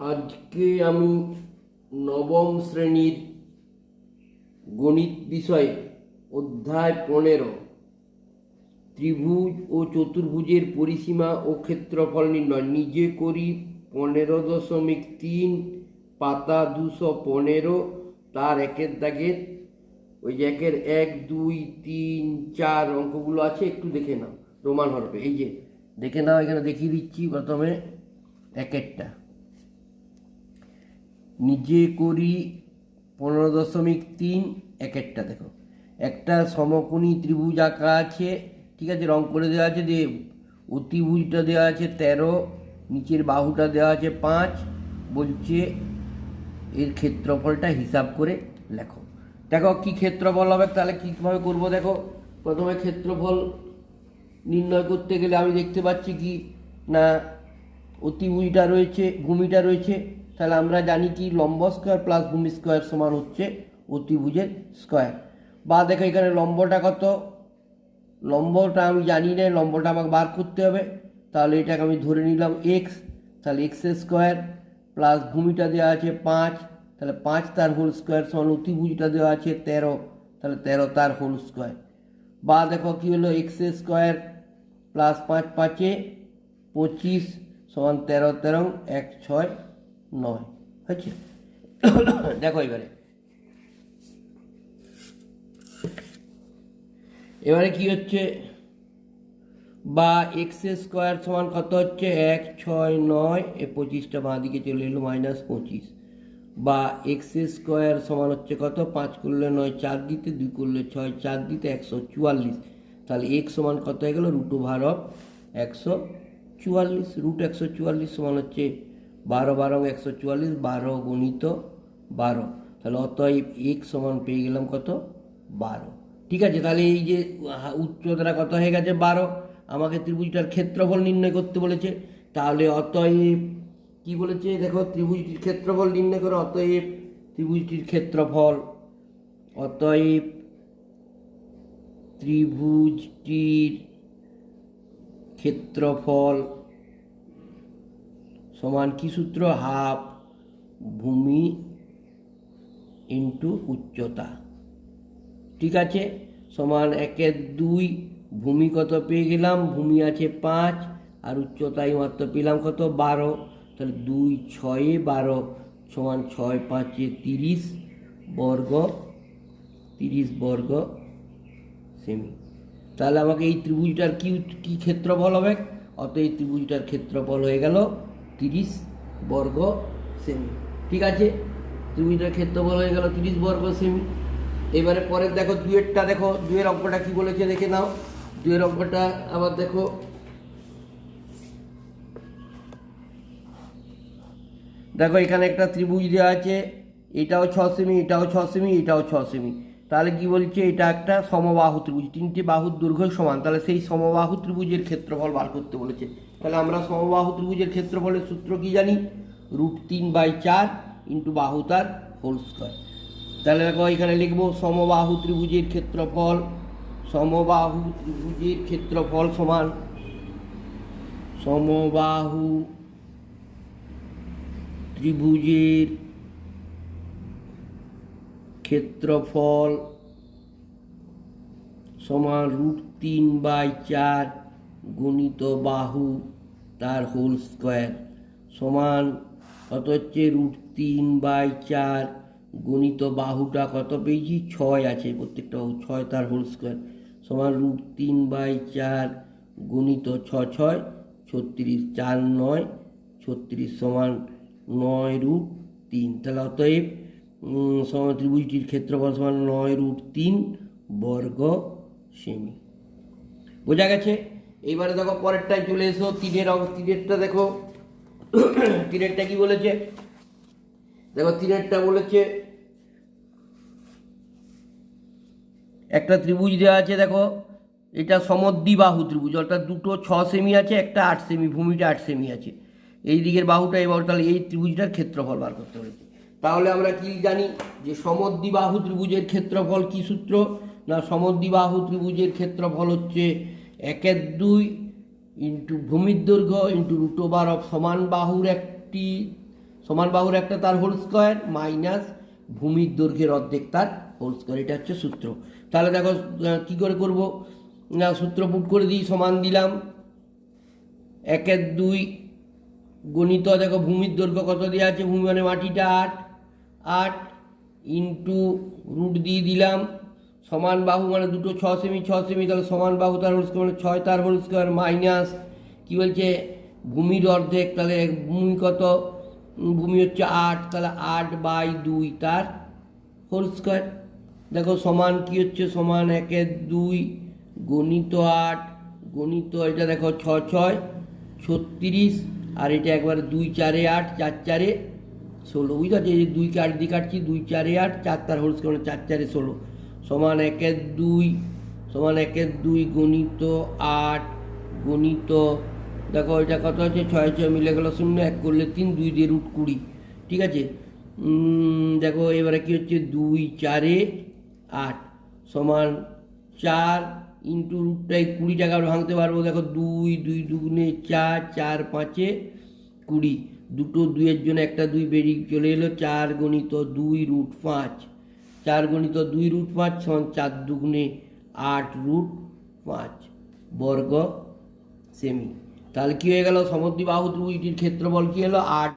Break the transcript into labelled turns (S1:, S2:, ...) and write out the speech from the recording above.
S1: আজকে আমি নবম শ্রেণির গণিত বিষয়ে অধ্যায় পনেরো, ত্রিভুজ ও চতুর্ভুজের পরিসীমা ও ক্ষেত্রফল নির্ণয়। নিজে করি পনেরো দশমিক তিন, পাতা দুশো পনেরো, তার একের দাগের, ওই যে একের এক, দুই, তিন, চার অঙ্কগুলো আছে, একটু দেখে নাও রোমান হরফে এই যে, দেখে নাও, এখানে দেখিয়ে দিচ্ছি প্রথমে একেরটা। নিজে করি পনেরো দশমিক তিন, এক একটা দেখো। একটা সমকোণী ত্রিভুজ আঁকা আছে, ঠিক আছে, রং করে দেওয়া আছে দিয়ে অতিভুজটা দেওয়া আছে তেরো, নিচের বাহুটা দেওয়া আছে পাঁচ, বলছে এর ক্ষেত্রফলটা হিসাব করে লেখো। দেখো কি ক্ষেত্রফল হবে, তাহলে কীভাবে করব দেখো? প্রথমে ক্ষেত্রফল নির্ণয় করতে গেলে আমি দেখতে পাচ্ছি কি না, অতিভুজটা রয়েছে, ভূমিটা রয়েছে তাহলে আমরা জানি কি, লম্ব স্কোয়ার প্লাস ভূমি স্কোয়ার সমান হচ্ছে অতিভুজের স্কোয়ার বা দেখো এখানে লম্বটা কত? লম্বটা আমি জানি না, লম্বটা আমাকে বার করতে হবে। তাহলে এটাকে আমি ধরে নিলাম এক্স তাহলে এক্স স্কোয়ার প্লাস ভূমিটা দেওয়া আছে পাঁচ, তাহলে পাঁচ তার হোল স্কোয়ার সমান অতিভুজটা দেওয়া আছে তেরো, তাহলে তেরো তার হোল স্কোয়ার বা দেখো কী হলো এক্স স্কোয়ার প্লাস পাঁচ পাঁচে পঁচিশ সমান তেরো তেরো এক ছয় নয়। হচ্ছে দেখো এবারে। এবারে কি হচ্ছে? বা এক্স স্কোয়ার সমান কত হচ্ছে? এক, ছয়, নয়। এ পঁচিশটা বাঁ দিকে চলে এলো মাইনাস পঁচিশ। বা এক্স স্কোয়ার সমান হচ্ছে কত? পাঁচ করলে নয়, চার দিতে দুই করলে ছয়, চার দিতে একশো চুয়াল্লিশ। তাহলে এক্স সমান কত হয়ে গেল? রুট ওভার অফ একশো চুয়াল্লিশ। রুট একশো চুয়াল্লিশ সমান হচ্ছে বারো বারো একশো চুয়াল্লিশ, বারো গণিত বারো। তাহলে অতএব এক সমান পেয়ে গেলাম কত? বারো। ঠিক আছে, তাহলে এই যে উচ্চতাটা কত হয়ে গেছে? বারো। আমাকে ত্রিভুজটার ক্ষেত্রফল নির্ণয় করতে বলেছে। তাহলে অতএব কি বলেছে? দেখো, ত্রিভুজটির ক্ষেত্রফল নির্ণয় করে। অতএব ত্রিভুজটির ক্ষেত্রফল, অতএব ত্রিভুজটির ক্ষেত্রফল সমান কি সূত্র? হাফ ভূমি ইন্টু উচ্চতা। ঠিক আছে? সমান একের দুই, ভূমি কত পেয়ে গেলাম? ভূমি আছে পাঁচ, আর উচ্চতায় মাত্র পেলাম কত? বারো। তাহলে দুই ছয়ে বারো, সমান ছয় পাঁচে তিরিশ বর্গ তিরিশ বর্গ সেমি। তাহলে আমাকে এই ত্রিভুজটার কি কি ক্ষেত্রফল হবে? অত এই ত্রিভুজটার ক্ষেত্রফল হয়ে গেল তিরিশ বর্গ সেমি ঠিক আছে? ত্রিভুজটার ক্ষেত্রফল হয়ে গেল তিরিশ বর্গ সেমি এবারে পরের দেখো দুয়েরটা দেখো দুয়ের অঙ্কটা কি বলেছে দেখে নাও। দুয়ের অঙ্কটা আবার দেখো। দেখো এখানে একটা ত্রিভুজ দেওয়া আছে, এটাও ছ সেমি এটাও ছ সেমি এটাও ছ সেমি তাহলে কি বলছে? এটা একটা সমবাহু ত্রিভুজ। তিনটে বাহুর দৈর্ঘ্য সমান। তাহলে সেই সমবাহু ত্রিভুজের ক্ষেত্রফল বার করতে বলেছে। তাহলে আমরা সমবাহু ত্রিভুজের ক্ষেত্রফলের সূত্র কি জানি? রুট তিন বাই চার ইন্টু বাহু তার হোল স্কোয়ার। তাহলে দেখো, এখানে লিখব, সমবাহু ত্রিভুজের ক্ষেত্রফল, সমবাহু ত্রিভুজের ক্ষেত্রফল সমান সমবাহু ত্রিভুজের ক্ষেত্রফল সমান রুট তিন বাই চার গুণিত বাহু তার হোল স্কোয়ার। সমান কত হচ্ছে? রুট তিন বাই চার গণিত বাহুটা কত পেয়েছি? ছয় আছে প্রত্যেকটা ছয় তার হোল স্কোয়ার। সমান রুট তিন বাই চার গুণিত ছ, ছয়, ছত্রিশ, চার, নয়, ছত্রিশ সমান নয় রুট তিন। তাহলে অতএব ত্রিভুজটির ক্ষেত্রফল সমান নয় রুট তিন বর্গ সেমি। বোঝা গেছে? এইবারে দেখো পরেরটায় চলে এসো, তিনের তিনেরটা দেখো। তিনেরটা কি বলেছে? দেখো তিনেরটা বলেছে, একটা ত্রিভুজ দেওয়া আছে দেখো, এটা সমদ্বিবাহু ত্রিভুজ, অর্থাৎ দুটো ছ সেমি আছে, একটা আট সেমি, ভূমিটা আট সেমি আছে। এই দিকের বাহুটা এই বাহু তাহলে এই ত্রিভুজটার ক্ষেত্রফল বার করতে হয়েছে। তাহলে আমরা কি জানি যে সমদ্বিবাহু ত্রিভুজের ক্ষেত্রফল কি সূত্র? না, সমদ্বিবাহু ত্রিভুজের ক্ষেত্রফল হচ্ছে একের দুই ইন্টু ভূমির দৈর্ঘ্য ইন্টু রুট ওভার অফ সমান বাহুর একটি, সমান বাহুর একটা তার হোল স্কোয়ার মাইনাস ভূমির দৈর্ঘ্যের অর্ধেক তার হোল স্কোয়ার, এটা হচ্ছে সূত্র। তাহলে দেখো কি করে করব? না, সূত্র পুট করে দিই, সমান দিলাম। একের দুই গণিত, দেখো, ভূমির দৈর্ঘ্য কত দেওয়া আছে? ভূমি মানে মাটিটা আট। আট ইন্টু রুট দিয়ে দিলাম, সমান বাহু মানে দুটো ছ সেমি ছ সেমি তাহলে সমান বাহু তার হোল স্কোয়ার মানে ছয় তার হোল স্কোয়ার মাইনাস কী বলছে? ভূমির অর্ধেক, তাহলে ভূমি কত? ভূমি হচ্ছে আট, তাহলে আট বাই দুই তার হোল স্কোয়ার দেখো সমান কি হচ্ছে? সমান একের দুই গণিত আট, গণিত এটা দেখো ছ, ছয়, ছত্রিশ, আর এটা একবারে দুই, চারে আট, চার, চারে ষোলো বুঝতে পারছি এই যে দুই চার দিয়ে কাটছি, দুই চারে আট, চার তার হোল স্কোয়ার চার চারে ষোলো। সমান একের দুই, সমান একের দুই গণিত আট, গণিত, দেখো এটা কত আছে ছয় ছয় মিলে গেলো শূন্য, এক করলে তিন, দুই দিয়ে রুট কুড়ি, ঠিক আছে? দেখো এবারে কী হচ্ছে? দুই চারে আট, সমান চার ইন্টু রুটটাই কুড়ি টাকা ভাঙতে পারব। দেখো দুই দুই দুগুণে চার চার পাঁচে কুড়ি। দুটো দুইয়ের জন্য একটা দুই বেরিয়ে চলে এলো, চার গণিত দুই রুট পাঁচ। চার গণিত দুই রুট পাঁচ সমান চার দুগুণে আট রুট পাঁচ বর্গ সেমি। তাহলে কী হয়ে গেল? সমদ্বি বাহু ত্রিভুজটির ক্ষেত্রফল কী হলো? আট